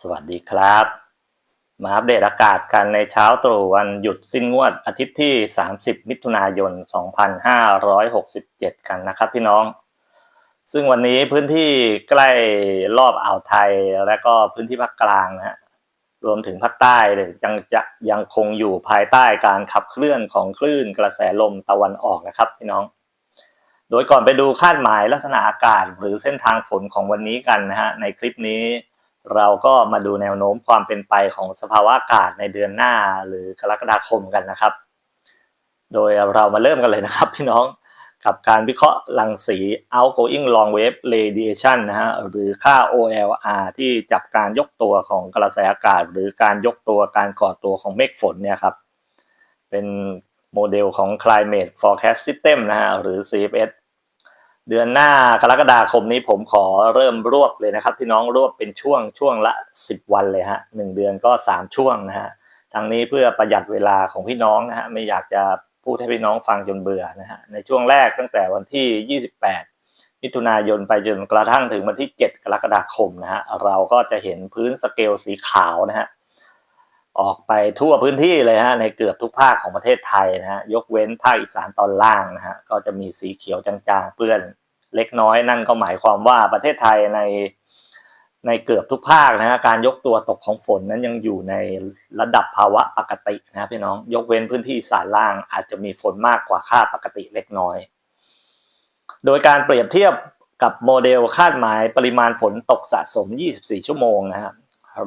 สวัสดีครับ มาอัปเดตอากาศกันในเช้าตรู่วันหยุดสิ้นงวดอาทิตย์ที่ 30 มิถุนายน 2567 กันนะครับพี่น้อง ซึ่งวันนี้พื้นที่ใกล้รอบอ่าวไทยและก็พื้นที่ภาคกลางนะฮะรวมถึงภาคใต้เลยยังจะยังคงอยู่ภายใต้การขับเคลื่อนของคลื่นกระแสลมตะวันออกนะครับพี่น้อง โดยก่อนไปดูคาดหมายลักษณะอากาศหรือเส้นทางฝนของวันนี้กันนะฮะในคลิปนี้ เราก็มาดูแนวโน้มความเป็นไปของสภาวะอากาศในเดือนหน้าหรือกรกฎาคมกันนะครับ โดยเรามาเริ่มกันเลยนะครับพี่น้องกับการวิเคราะห์รังสี outgoing long wave radiation นะฮะหรือค่า OLR ที่จับการยกตัวของกระแสอากาศ หรือการยกตัวการก่อตัวของเมฆฝนเนี่ยครับ เป็นโมเดลของ climate forecast system นะฮะหรือ CFS เดือนหน้ากรกฎาคมนี้ผมขอเริ่มรวบเลยนะครับ พี่น้องรวบเป็นช่วงช่วงละ 10 วันเลยฮะหนึ่งเดือนก็ 3 ช่วงนะฮะทั้งนี้เพื่อประหยัดเวลาของพี่น้องนะฮะไม่อยากจะพูดให้พี่น้องฟังจนเบื่อนะฮะในช่วงแรกตั้งแต่วันที่ 28 มิถุนายนไปจนกระทั่งถึงวันที่ 7 กรกฎาคมนะฮะเราก็จะเห็นพื้นสเกลสีขาวนะฮะ ออกไปทั่วพื้นที่เลยฮะในเกือบทุกภาคของประเทศไทยนะฮะยกเว้นภาคอีสานตอนล่างนะฮะก็จะมีสีเขียวจางๆเปื้อนเล็กน้อยนั่นก็หมายความว่าประเทศไทยในในเกือบทุกภาคนะฮะการยกตัวตกของฝนนั้นยังอยู่ในระดับภาวะปกตินะพี่น้องยกเว้นพื้นที่สานล่างอาจจะมีฝนมากกว่าค่าปกติเล็กน้อย โดยการเปรียบเทียบกับโมเดลคาดหมายปริมาณฝนตกสะสม 24 ชั่วโมงนะครับ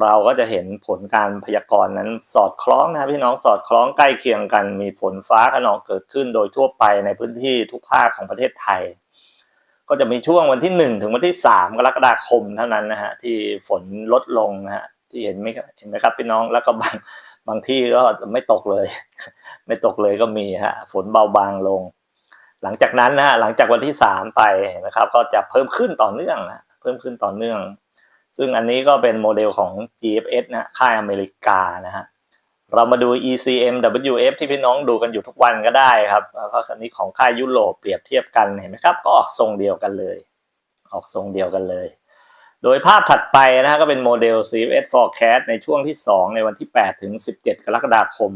เราก็จะเห็นผลการพยากรณ์นั้นสอดคล้องนะพี่น้องสอดคล้องใกล้เคียงกัน มีฝนฟ้าขนองเกิดขึ้นโดยทั่วไปในพื้นที่ทุกภาคของประเทศไทย ก็จะมีช่วงวันที่หนึ่งถึงวันที่สามกรกฎาคมเท่านั้นนะฮะที่ฝนลดลงนะฮะที่เห็นไหมเห็นไหมครับพี่น้องแล้วก็บางบางที่ก็ไม่ตกเลย ไม่ตกเลยก็มีฮะฝนเบาบางลง หลังจากนั้นนะฮะหลังจากวันที่สามไปนะครับ ก็จะเพิ่มขึ้นต่อเนื่องนะเพิ่มขึ้นต่อเนื่อง ซึ่งอันนี้ก็เป็นโมเดลของ GFS นะค่ายอเมริกานะฮะเรามาดู ECM WF ที่พี่น้องดูกันอยู่ทุกวันก็ได้ครับแล้วก็อันนี้ของค่ายยุโรปเปรียบเทียบกันเห็นไหมครับ ก็ออกทรงเดียวกันเลย ออกทรงเดียวกันเลย โดยภาพถัดไปนะฮะก็เป็นโมเดล CFS forecast ในช่วงที่ 2 ในวันที่ 8 ถึง 17 กรกฎาคม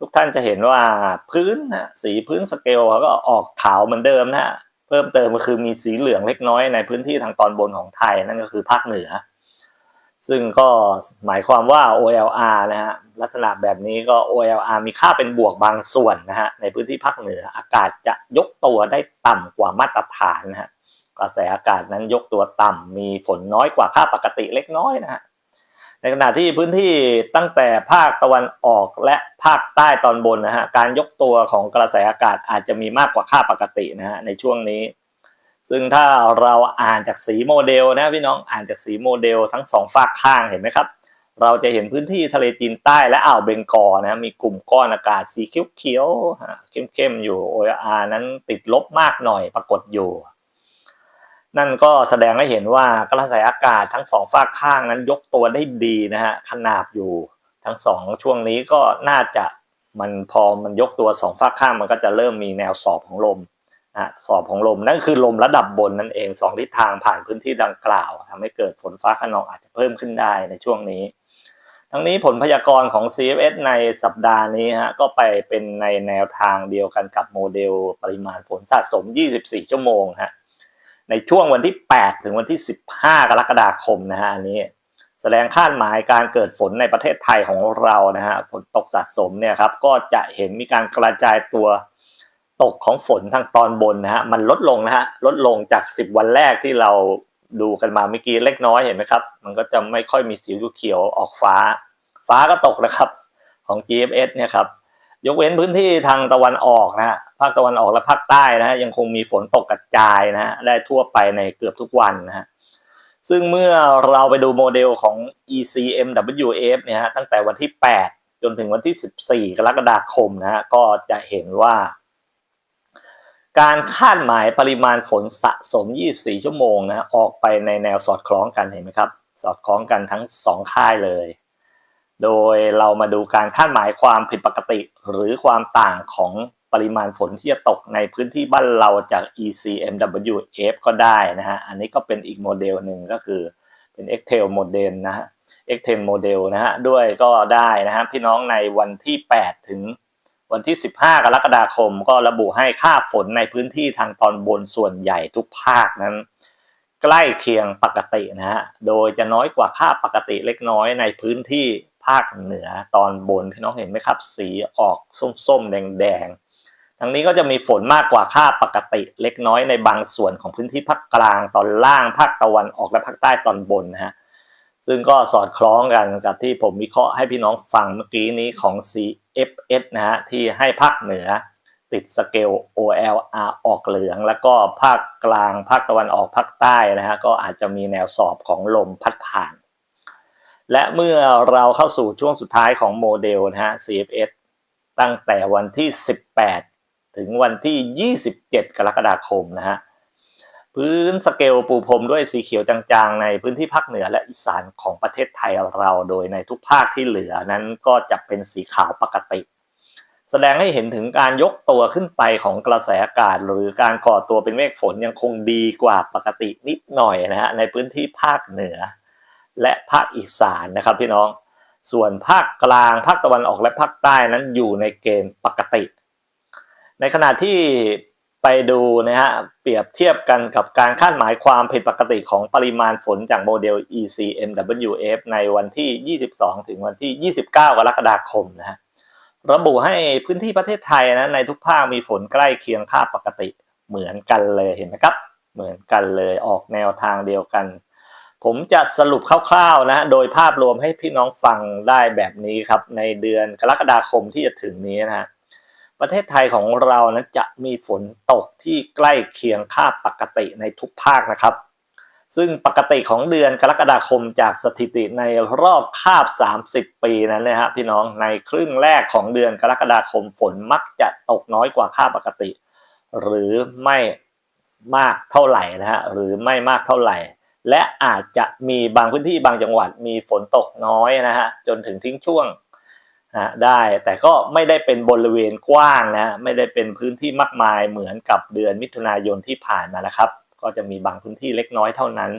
ทุกท่านจะเห็นว่าพื้นนะสีพื้นสเกลเขาก็ออกขาวเหมือนเดิมนะฮะ เพิ่มเติมก็คือมีสีเหลืองเล็กน้อยในพื้นที่ทางตอนบนของไทยนั่นก็คือภาคเหนือ ซึ่งก็หมายความว่า OLR นะฮะลักษณะแบบนี้ก็ OLR มีค่าเป็นบวกบางส่วนนะฮะในพื้นที่ภาคเหนือ อากาศจะยกตัวได้ต่ำกว่ามาตรฐานนะฮะกระแสอากาศนั้นยกตัวต่ำมีฝนน้อยกว่าค่าปกติเล็กน้อยนะฮะ ในขณะที่พื้นที่ตั้งแต่ภาคตะวันออกและภาคใต้ตอนบนนะฮะการยกตัวของกระแสอากาศอาจจะมีมากกว่าค่าปกตินะฮะในช่วงนี้ ซึ่งถ้าเราอ่านจากสีโมเดลนะพี่น้องอ่านจากสีโมเดลทั้งสองฝากข้างเห็นไหมครับ เราจะเห็นพื้นที่ทะเลจีนใต้และอ่าวเบงกอลนะมีกลุ่มก้อนอากาศสีเขียวๆเข้มๆอยู่ OR นั้นติดลบมากหน่อยปรากฏอยู่ นั่นก็แสดงให้เห็นว่ากระแสอากาศทั้งสองฝากข้างนั้นยกตัวได้ดีนะฮะขนาบอยู่ทั้งสองช่วงนี้ก็น่าจะมันพอมันยกตัวสองฝากข้างมันก็จะเริ่มมีแนวสอบของลมนะสอบของลมนั่นคือลมระดับบนนั่นเองสองทิศทางผ่านพื้นที่ดังกล่าวทำให้เกิดฝนฟ้าขนองอาจจะเพิ่มขึ้นได้ในช่วงนี้ ทั้งนี้ผลพยากรณ์ของ CFS ในสัปดาห์นี้ฮะก็ไปเป็นในแนวทางเดียวกันกับโมเดลปริมาณฝนสะสม 24 ชั่วโมงฮะ ในช่วงวันที่ 8 ถึงวันที่ 15 กรกฎาคมนะฮะอันนี้ แสดงคาดหมายการเกิดฝนในประเทศไทยของเรานะฮะฝนตกสะสมเนี่ยครับก็จะเห็นมีการกระจายตัวตกของฝนทางตอนบนนะฮะมันลดลงนะฮะลดลงจาก 10 วันแรกที่เราดูกันมาเมื่อกี้เล็กน้อยเห็นไหมครับ มันก็จะไม่ค่อยมีสีเขียวออกฟ้า ฟ้าก็ตกนะครับของ GFS เนี่ยครับ ยกเว้นพื้นที่ทางตะวันออกนะฮะภาคตะวันออกและภาคใต้นะฮะยังคงมีฝนตกกระจายนะฮะได้ทั่วไปในเกือบทุกวันนะฮะซึ่งเมื่อเราไปดูโมเดลของ ECMWF เนี่ยฮะตั้งแต่วันที่ 8 จนถึงวันที่ 14 กรกฎาคมนะฮะก็จะเห็นว่า การคาดหมายปริมาณฝนสะสม 24 ชั่วโมงนะออกไปในแนวสอดคล้องกันเห็นไหมครับ สอดคล้องกันทั้ง 2 ค่ายเลย โดยเรามาดูการคาดหมายความผิดปกติ หรือความต่างของปริมาณฝนที่จะตกในพื้นที่บ้านเราจาก ECMWF ก็ได้นะฮะ อันนี้ก็เป็นอีกโมเดลหนึ่งก็คือเป็น Excel โมเดลนะฮะ X10 Model นะฮะ ด้วยก็ได้นะฮะ พี่น้องในวันที่ 8 ถึงวันที่ 15 กรกฎาคม ก็ระบุให้ค่าฝนในพื้นที่ทางตอนบนส่วนใหญ่ทุกภาคนั้นใกล้เคียงปกตินะฮะ โดยจะน้อยกว่าค่าปกติเล็กน้อยในพื้นที่ ภาคเหนือตอนบนพี่น้องเห็นไหมครับ สีออกส้มๆ แดงๆทั้งนี้ก็จะมีฝนมากกว่าค่าปกติเล็กน้อยในบางส่วนของพื้นที่ภาคกลางตอนล่างภาคตะวันออกและภาคใต้ตอนบนนะฮะซึ่งก็สอดคล้องกันกับที่ผมวิเคราะห์ให้พี่น้องฟังเมื่อกี้นี้ของ CFS นะฮะที่ให้ภาคเหนือติดสเกล OLR ออกเหลือง แล้วก็ภาคกลางภาคตะวันออกภาคใต้นะฮะก็อาจจะมีแนวสอบของลมพัดผ่าน และเมื่อเราเข้าสู่ช่วงสุดท้ายของโมเดลนะฮะ CFS ตั้งแต่วันที่ 18 ถึงวันที่ 27 กรกฎาคมนะฮะ พื้นสเกลปูพรมด้วยสีเขียวจางๆ ในพื้นที่ภาคเหนือและอีสานของประเทศไทยเรา โดยในทุกภาคที่เหลือนั้นก็จะเป็นสีขาวปกติ แสดงให้เห็นถึงการยกตัวขึ้นไปของกระแสอากาศ หรือการก่อตัวเป็นเมฆฝนยังคงดีกว่าปกตินิดหน่อยนะฮะในพื้นที่ภาคเหนือ และภาคอีสานนะครับพี่น้อง ส่วนภาคกลางภาคตะวันออกและภาคใต้นั้นอยู่ในเกณฑ์ปกติ ในขณะที่ไปดูนะฮะเปรียบเทียบกันกับการคาดหมายความผิดปกติของปริมาณฝนจากโมเดล ECMWF ในวันที่ 22 ถึงวันที่ 29 กรกฎาคมนะฮะระบุให้พื้นที่ประเทศไทยนะในทุกภาคมีฝนใกล้เคียงค่าปกติเหมือนกันเลยเห็นไหมครับ เหมือนกันเลยออกแนวทางเดียวกัน ผมจะสรุปคร่าวๆนะโดยภาพรวมให้พี่น้องฟังได้แบบนี้ครับ ในเดือนกรกฎาคมที่จะถึงนี้นะฮะประเทศไทยของเรานะจะมีฝนตกที่ใกล้เคียงค่าปกติในทุกภาคนะครับ ซึ่งปกติของเดือนกรกฎาคมจากสถิติในรอบคาบ 30 ปีนั้นนะฮะพี่น้องในครึ่งแรกของเดือนกรกฎาคมฝนมักจะตกน้อยกว่าค่าปกติ หรือไม่มากเท่าไหร่นะฮะหรือไม่มากเท่าไหร่ และอาจจะมีบางพื้นที่บางจังหวัดมีฝนตกน้อยนะฮะจนถึงทิ้งช่วงนะได้แต่ก็ไม่ได้เป็นบริเวณกว้างนะไม่ได้เป็นพื้นที่มากมายเหมือนกับเดือนมิถุนายนที่ผ่านมานะครับ ก็จะมีบางพื้นที่เล็กน้อยเท่านั้น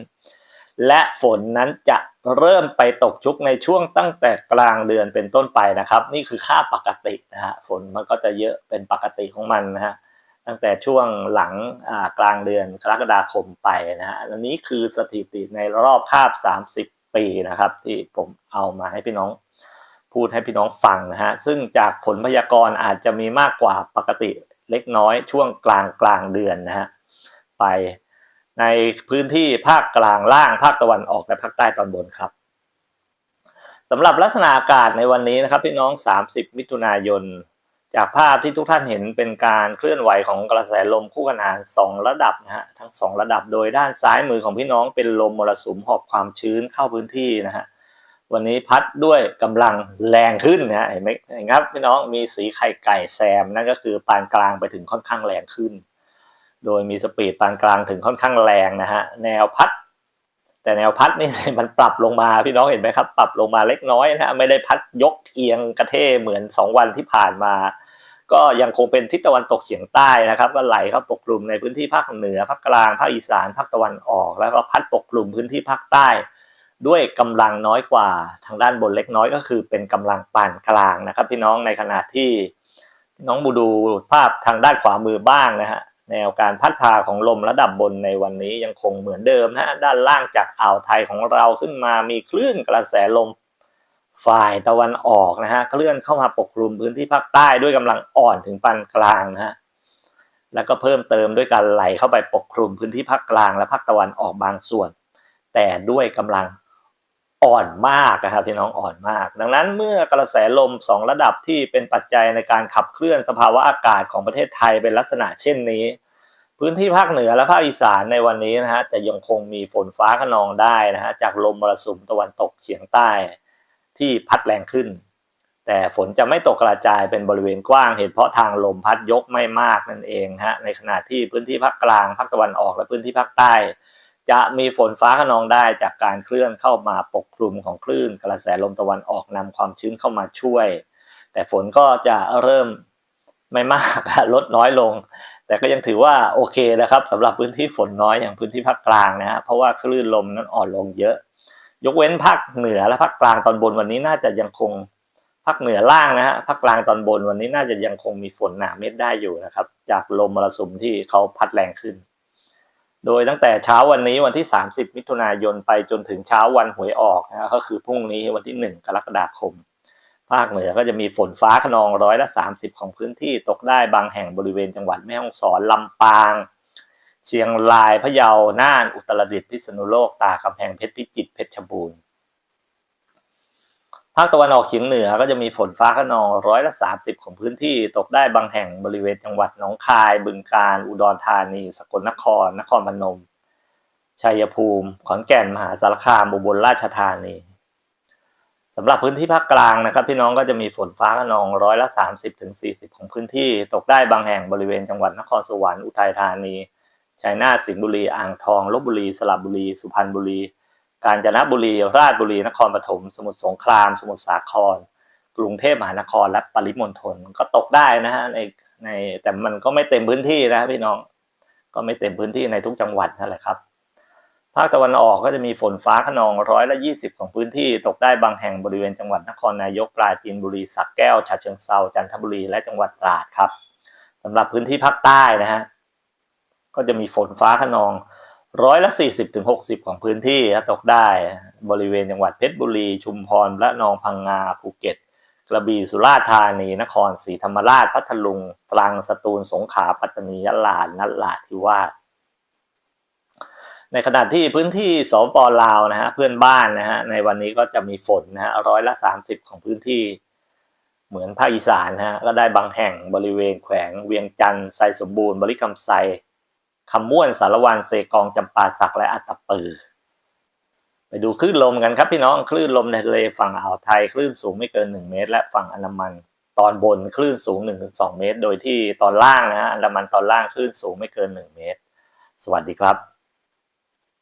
และฝนนั้นจะเริ่มไปตกชุกในช่วงตั้งแต่กลางเดือนเป็นต้นไปนะครับ นี่คือค่าปกตินะฮะฝนมันก็จะเยอะเป็นปกติของมันนะฮะ ตั้งแต่ช่วงหลังกลางเดือนกรกฎาคมไปนะฮะอันนี้คือสถิติในรอบคาบ 30 ปีนะครับ ที่ผมเอามาให้พี่น้องพูดให้พี่น้องฟังนะฮะซึ่งจากผลพยากรณ์อาจจะมีมากกว่าปกติเล็กน้อยช่วงกลางกลางเดือนนะฮะไปในพื้นที่ภาคกลางล่างภาคตะวันออกและภาคใต้ตอนบนครับสำหรับลักษณะอากาศในวันนี้นะครับพี่น้อง 30 มิถุนายน จากภาพที่ทุกท่านเห็นเป็นการเคลื่อนไหวของกระแสลมคู่ขนาน 2 ระดับนะฮะทั้ง 2 ระดับโดยด้านซ้ายมือของพี่น้องเป็นลมมรสุมหอบความชื้นเข้าพื้นที่นะฮะวันนี้พัดด้วยกำลังแรงขึ้นนะเห็นไหมเห็นครับพี่น้องมีสีไข่ไก่แซมนั่นก็คือปานกลางไปถึงค่อนข้างแรงขึ้น โดยมีสปีดปานกลางถึงค่อนข้างแรงนะฮะแนวพัด แต่แนวพัดนี่มันปรับลงมาพี่น้องเห็นไหมครับ ปรับลงมาเล็กน้อยนะฮะไม่ได้พัดยกเอียงกระเทเหมือน 2 วันที่ผ่านมา ก็ยังคงเป็นทิศตะวันตกเฉียงใต้นะครับ ก็ไหลเข้าปกคลุมในพื้นที่ภาคเหนือภาคกลางภาคอีสานภาคตะวันออก แล้วก็พัดปกคลุมพื้นที่ภาคใต้ ด้วยกำลังน้อยกว่าทางด้านบนเล็กน้อยก็คือ เป็นกำลังปานกลางนะครับ พี่น้องในขณะที่น้องบูดูภาพทางด้านขวามือบ้างนะฮะแนวการพัดพาของลมระดับบนในวันนี้ยังคงเหมือนเดิมนะฮะด้านล่างจากอ่าวไทยของเราขึ้นมามีคลื่นกระแสลม ฝ่ายตะวันออกนะฮะเคลื่อนเข้ามาปกคลุมพื้นที่ภาคใต้ด้วยกำลังอ่อนถึงปานกลางนะฮะแล้วก็เพิ่มเติมด้วยการไหลเข้าไปปกคลุมพื้นที่ภาคกลางและภาคตะวันออกบางส่วน แต่ด้วยกำลังอ่อนมากนะครับพี่น้องอ่อนมาก ดังนั้นเมื่อกระแสลม 2 ระดับที่เป็นปัจจัยในการขับเคลื่อนสภาวะอากาศของประเทศไทยเป็นลักษณะเช่นนี้ พื้นที่ภาคเหนือและภาคอีสานในวันนี้นะฮะจะยังคงมีฝนฟ้าขนองได้นะฮะจากลมมรสุมตะวันตกเฉียงใต้ ที่พัดแรงขึ้น แต่ฝนจะไม่ตกกระจายเป็นบริเวณกว้างเหตุเพราะทางลมพัดยกไม่มากนั่นเองฮะในขณะที่พื้นที่ภาคกลางภาคตะวันออกและพื้นที่ภาคใต้ จะมีฝนฟ้าขนองได้จากการเคลื่อนเข้ามาปกคลุมของคลื่น กระแสลมตะวันออกนำความชื้นเข้ามาช่วย แต่ฝนก็จะเริ่มไม่มากลดน้อยลง แต่ก็ยังถือว่าโอเคนะครับสำหรับพื้นที่ฝนน้อยอย่างพื้นที่ภาคกลางนะฮะเพราะว่าคลื่นลมนั้นอ่อนลงเยอะ ยกเว้นภาคเหนือและภาคกลางตอนบนวันนี้น่าจะยังคงภาคเหนือล่างนะฮะภาคกลางตอนบนวันนี้น่าจะยังคงมีฝนหนาเม็ดได้อยู่นะครับ จากลมมรสุมที่เขาพัดแรงขึ้น โดยตั้งแต่เช้าวันนี้วันที่ 30 มิถุนายนไปจนถึงเช้าวันหวยออกนะฮะก็คือพรุ่งนี้วันที่ 1 กรกฎาคม ภาคเหนือก็จะมีฝนฟ้าขนองร้อยละ 30 ของพื้นที่ตกได้บางแห่งบริเวณจังหวัดแม่ฮ่องสอนลำปาง เชียงรายพะเยา น่าน อุตรดิตถ์พิษณุโลก ตากำแพงเพชรพิจิตรเพชรบูรณ์ภาคตะวันออกเฉียงเหนือก็จะมีฝนฟ้าขนองร้อยละ30ของพื้นที่ตกได้บางแห่งบริเวณจังหวัดหนองคาย บึงกาฬอุดรธานี สกลนคร นครพนม ชัยภูมิ ขอนแก่น มหาสารคาม อุบลราชธานีสำหรับพื้นที่ภาคกลางนะครับ พี่น้องก็จะมีฝนฟ้าขนองร้อยละ30ถึง40ของพื้นที่ตกได้บางแห่งบริเวณจังหวัดนครสวรรค์อุทัยธานี ชัยนาทสิงห์บุรี อ่างทองลบบุรี สระบุรี สุพรรณบุรี กาญจนบุรี ราชบุรี นครปฐม สมุทรสงคราม สมุทรสาคร กรุงเทพมหานคร และปริมณฑล ก็ตกได้นะฮะในในแต่มันก็ไม่เต็มพื้นที่นะพี่น้อง ก็ไม่เต็มพื้นที่ในทุกจังหวัดนั่นแหละครับ ภาคตะวันออกก็จะมีฝนฟ้าขนองร้อยละ20ของพื้นที่ ตกได้บางแห่งบริเวณจังหวัดนครนายกปราจีนบุรีสระแก้วฉะเชิงเทราจันทบุรี และจังหวัดตราดครับสำหรับพื้นที่ภาคใต้นะฮะ ก็จะมีฝนฟ้าขนองร้อยละ 40ถึง60ของพื้นที่ตกได้บริเวณจังหวัดเพชรบุรี ชุมพรและนองพังงาภูเก็ต กระบี่สุราษฎร์ธานี นครศรีธรรมราชพัทลุง ตรังสตูลสงขลาปัตตานียะลานราธิวาสในขณะที่พื้นที่สปลาวนะฮะเพื่อนบ้านนะฮะในวันนี้ก็จะมีฝนนะฮะร้อยละ 30 ของพื้นที่เหมือนภาคอีสานนะฮะก็ได้บางแห่งบริเวณแขวงเวียงจันทร์ไซสมบูรณ์ บริคำไซ คำม่วนสารวันเซกองจำปาสักและอัตตปือ ไปดูคลื่นลมกันครับพี่น้องคลื่นลมในทะเลฝั่งอ่าวไทยคลื่นสูงไม่เกิน 1 เมตร และฝั่งอันดามัน ตอนบนคลื่นสูง 1-2 เมตร โดยที่ตอนล่างนะฮะอันดามันตอนล่างคลื่นสูงไม่เกิน 1 เมตร สวัสดีครับ